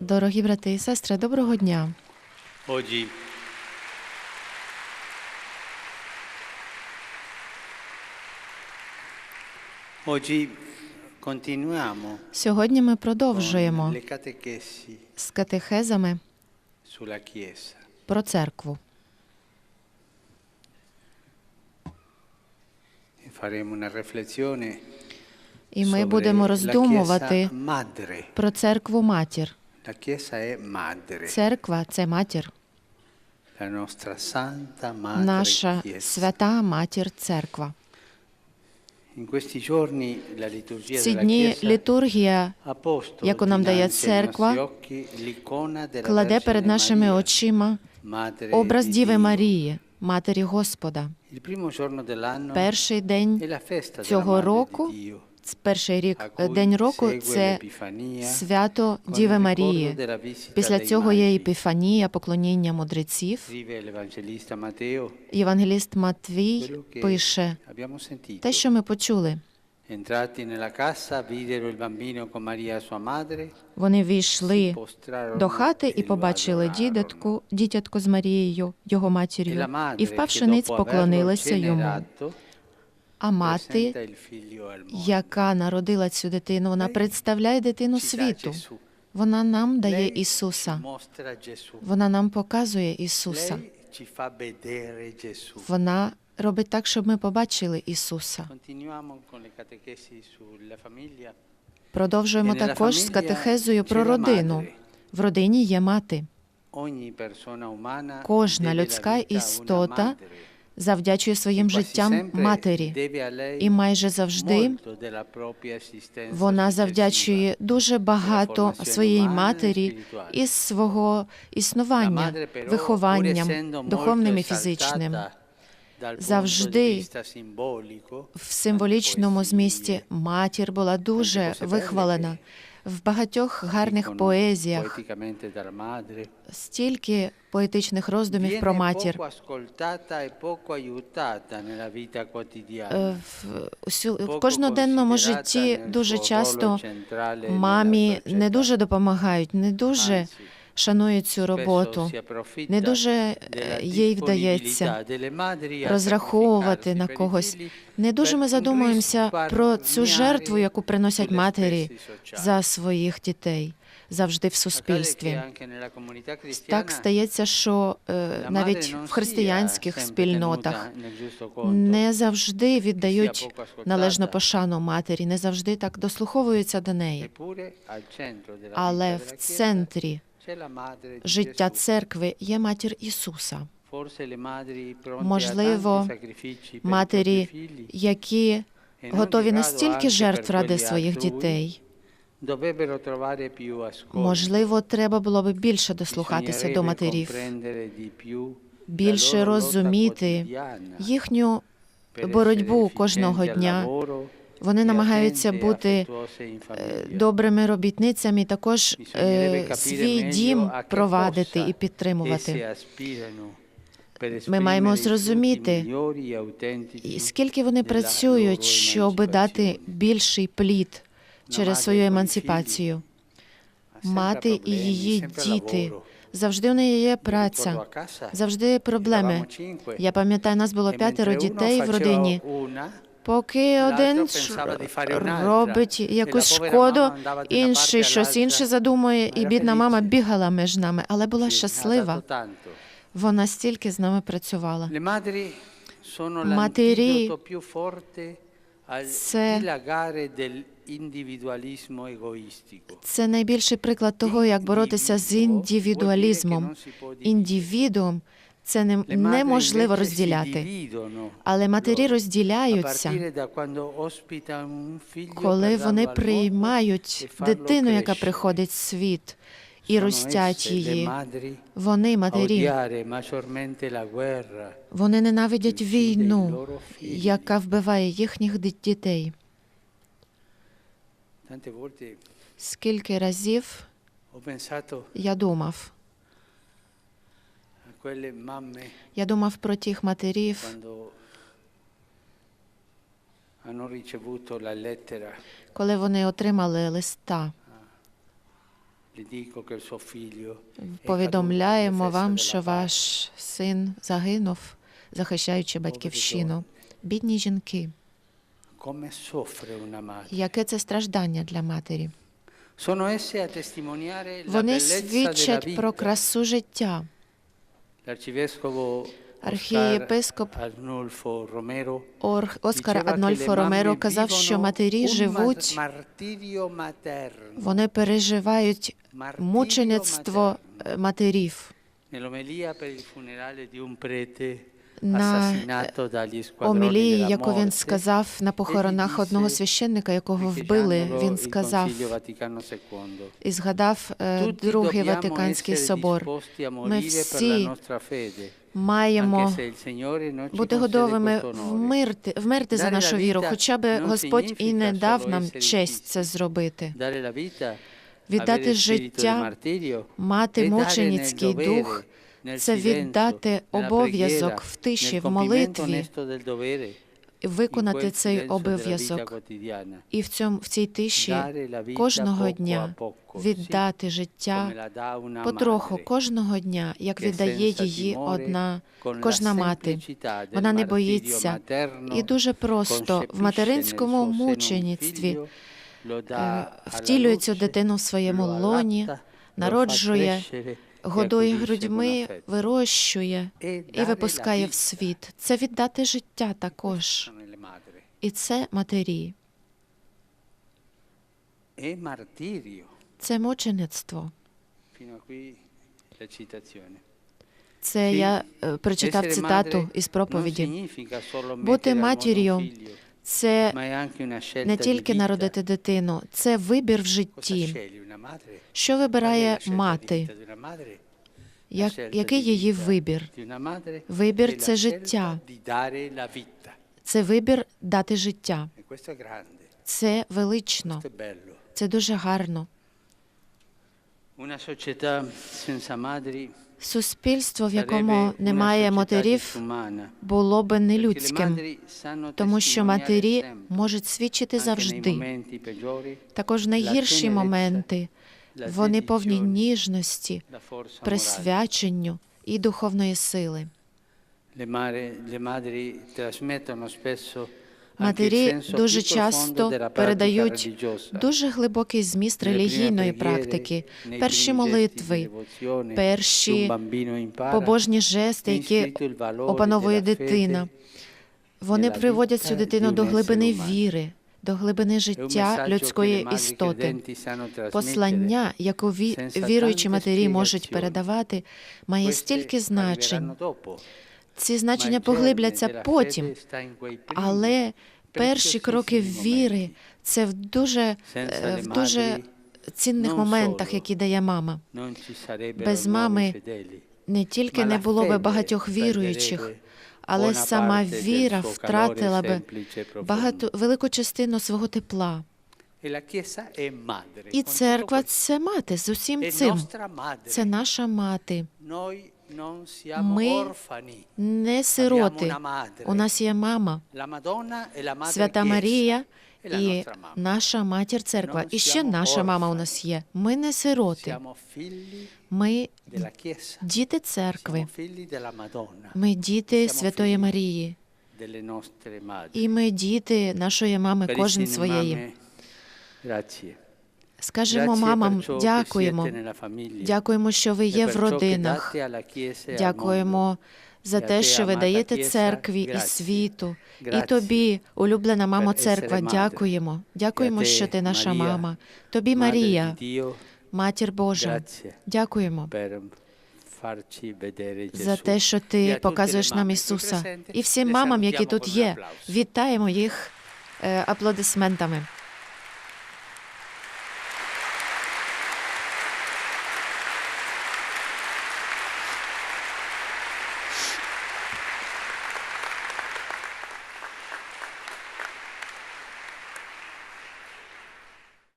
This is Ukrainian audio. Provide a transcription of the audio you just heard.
Дорогі брати і сестри, доброго дня. Oggi Oggi continuiamo Сьогодні ми продовжуємо з катехезами sulla Chiesa. про церкву. E faremo una riflessione І ми будемо роздумувати про церкву матір. Церква це матір, наша свята матір церква. Ці дні літургія яку нам дає церква, кладе перед нашими очима образ Діви. Марії, Матері Господа. Перший день цього року, di Dio, ц- перший рік, a е, cui день року це свято Діви Марії. Після цього є. Епіфанія, поклоніння мудреців. Євангеліст Матвій пише те, що ми почули. Вони війшли до хати e і побачили дідятку, дітятку з Марією, його E матір'ю, і впавши ниць поклонилися йому. А мати, яка народила цю дитину, вона представляє дитину світу. Вона нам дає Ісуса. Вона нам показує Ісуса. Вона робить так, щоб ми побачили Ісуса. Продовжуємо також з катехезою про родину. В родині є мати. Кожна людська істота. Завдячує своїм життям матері. І майже завжди вона завдячує дуже багато своїй e матері із свого існування, вихованням, духовним і фізичним. Завжди В символічному змісті матір була дуже вихвалена. В багатьох гарних поезіях стільки поетичних роздумів про матір. e. Е, В, кожноденному житті дуже часто мамі не дуже допомагають, не дуже шанують цю роботу. Не дуже е, їй вдається розраховувати на когось. Не дуже ми задумуємося про цю жертву, яку приносять матері за своїх дітей завжди в суспільстві. Так стається, що е, навіть в християнських спільнотах не завжди віддають належну пошану матері, не завжди так дослуховуються до неї. Але в центрі життя церкви є матір Ісуса, Можливо, матері, які e готові di на rado стільки anche жертв ради своїх дітей. Можливо, треба було би більше дослухатися до матерів, більше розуміти їхню боротьбу кожного дня. Вони намагаються бути е, добрими робітницями, також е, свій дім провадити і підтримувати. Ми маємо зрозуміти, скільки вони працюють, щоб дати більший плід через свою емансипацію. Мати і її діти. Завжди у неї є праця, завжди проблеми. eravamo Я пам'ятаю, нас було п'ятеро дітей в родині. Поки один робить якусь шкоду, інший щось інше задумує, і бідна мама бігала між нами, але була щаслива. Вона стільки з нами працювала. Матері це-. Це найбільший приклад того, як боротися з індивідуалізмом. Індивідуум це неможливо розділяти. Але матері розділяються, коли вони приймають e дитину, яка приходить в світ, і ростять її. Вони, матері, вони ненавидять війну, яка вбиває їхніх дітей. Скільки разів я думав, я думав про тих матерів, коли вони отримали листа. Повідомляємо вам, що ваш син загинув, захищаючи батьківщину. Бідні жінки, яке це страждання для матері. Вони свідчать про красу життя. Архієпископ Оскар Аднольфо Ромеро казав, що матері живуть, вони переживають мучеництво е, матерів. На омілії, яку він сказав на похоронах одного священника, якого вбили, він сказав і згадав е, Другий Ватиканський собор. Ми всі маємо бути готовими вмерти, вмерти за нашу віру, хоча б non Господь і не дав нам честь це зробити. Віддати життя, мати e мученицький дух це віддати обов'язок в тиші, в молитві, виконати цей обов'язок. І в цьому в цій тиші кожного дня віддати життя потроху, кожного дня, як віддає її одна кожна мати. Вона не боїться і дуже просто в материнському мучеництві е, alla втілює цю дитину в своєму лоні, народжує, e годує грудьми, вирощує E і випускає в світ. Це віддати життя також. І це матері, E це мучеництво. Це я е, прочитав цитату із проповіді. Бути матір'ю Це не тільки народити дитину, це вибір в житті. Що вибирає мати? Як, який її вибір? Вибір це життя. Це вибір дати життя. E Це велично, це дуже гарно. Суспільство, в якому немає матерів, було би нелюдським, тому що матері можуть свідчити завжди, також найгірші моменти. Вони повні ніжності, присвяченню і духовної сили. Матері дуже часто передають дуже глибокий зміст релігійної практики, перші молитви, перші побожні жести, які опановує дитина. Вони приводять цю дитину до глибини віри, до глибини життя людської істоти. Послання, яку ві- віруючі матері можуть передавати, має стільки значень. Ці значення поглибляться потім, але перші кроки віри це в дуже, е, в дуже цінних моментах, які дає мама. Без мами Не тільки не було би багатьох віруючих, але сама віра втратила би e багато велику частину свого тепла. E. І церква це мати з усім цим. Це наша мати. Ми не сироти. У нас є мама, Свята. Марія і наша матір церква. І ще наша мама у нас є. Ми не сироти. Ми діти церкви. Ми діти Святої. Марії. І ми діти нашої мами, кожен своєї. Скажемо мамам, дякуємо. Дякуємо, що ви e є в родинах. e. Дякуємо за те, що ви даєте церкві і світу. І тобі, улюблена мамо церква, дякуємо. Дякуємо, що ти наша мама. Тобі, Марія, матір Божа. Дякуємо. За те, що ти показуєш нам Ісуса. І всім мамам, які тут є, вітаємо їх е, аплодисментами.